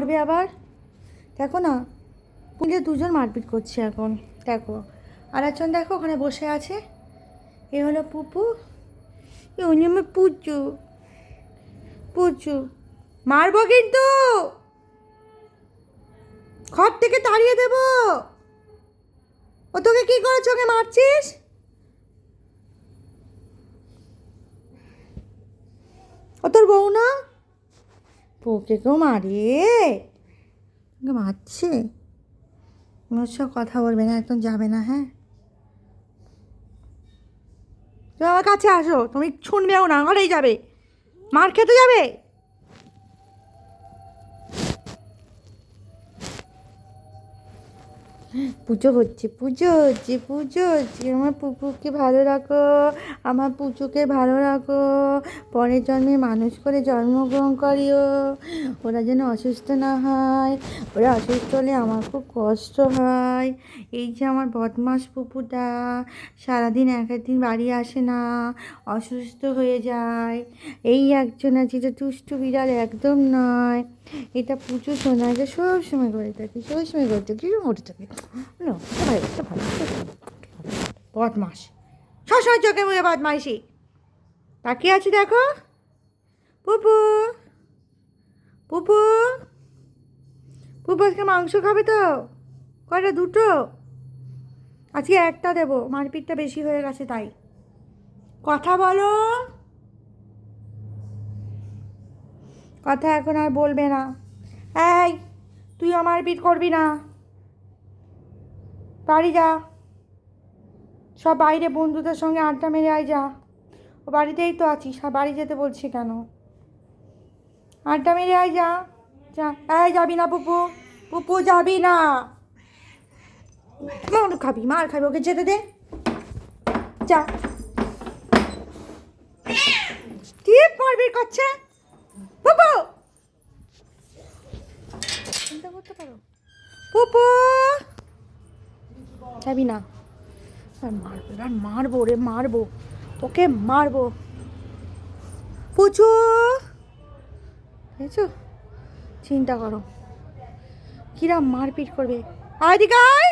মারবে আবার? দেখো না, পুলে দুজন মারপিট করছে এখন, দেখো। আর একজন দেখো ওখানে বসে আছে। এ হলো পুপু, এ উনি আমার পুচু পুচু মারবো কিন্তু! ঘর থেকে তাড়িয়ে দেব! ও তোকে কি করে চোখে মারছিস? ও তোর বউ না? বউকে কেউ মারে ওকে মারছে? ওর সব কথা বলবে না, একদম যাবে না হ্যাঁ? তুমি আমার কাছে আসো, তুমি শুনবেও না ঘরেই যাবে। মার খেতে যাবে? পুজো হচ্ছে পুজো হচ্ছে পুজো হচ্ছে। আমার পুপুকে ভালো রাখো, আমার পুচুকে ভালো রাখো। পরের জন্মে মানুষ করে জন্মগ্রহণ করিও। ওরা যেন অসুস্থ না হয়, ওরা অসুস্থ হলে আমার খুব কষ্ট হয়। এই যে আমার বদমাস পুপুটা সারাদিন এক একদিন বাড়ি আসে না, অসুস্থ হয়ে যায়। এই একজন আছে এটা দুষ্টু বিড়াল একদম নয়। এটা পুজো এটা সবসময় করে থাকি সবসময় করে থাকি ওটা থাকে। না ভালো এটা ভালো। বদমাস সবসময় চোখে মুখে বদমাইশি তাকিয়ে আছে দেখো পুপু পুপু পুপু আজকে মাংস খাবে তো কয়টা দুটো আজকে একটা দেবো মারপিটটা বেশি হয়ে গেছে তাই কথা বলো কথা এখন আর বলবে না এই তুই আমার পিট করবি না বাড়ি যা। সব বাইরে বন্ধুদের সঙ্গে আড্ডা মেরে আয় যা। ও বাড়িতেই তো আছিস বাড়ি যেতে বলছি কেন? আড্ডা মেরে আয় যা যা। এই যাবি না পুপু পুপু যাবি না। মার খাবি মার খাবি, ওকে যেতে দে। যা। কি মারবির করছে? পুপু! চিন্তা করতে পারো। পুপু! যাবি না। আর মারবো এবার মারবো রে, মারবো। ওকে মারবো। পুচু! বুঝেছ চিন্তা করো। কিরা মারপিট করবে। আদিকে আয়!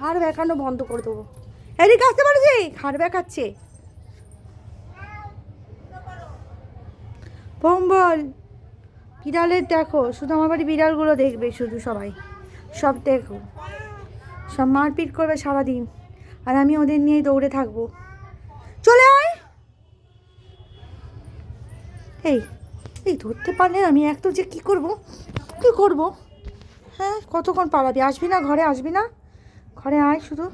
ঘাড় বেঁকানো বন্ধ করে দেবো। এদিকে আসতে পারছি ঘাড় বেঁকাচ্ছে বল। বিড়ালের দেখো, শুধু আমার বাড়ি বিড়ালগুলো দেখবে, শুধু সবাই। সব দেখো। সব মারপিট করবে সারাদিন। আর আমি ওদের নিয়েই দৌড়ে থাকব। চলে আয়! এই এই ধরতে পারলে আমি এক তো যে কী করব? কী করব? হ্যাঁ কতক্ষণ পালাবি? আসবি না ঘরে? আসবি না? ঘরে আয় শুধু।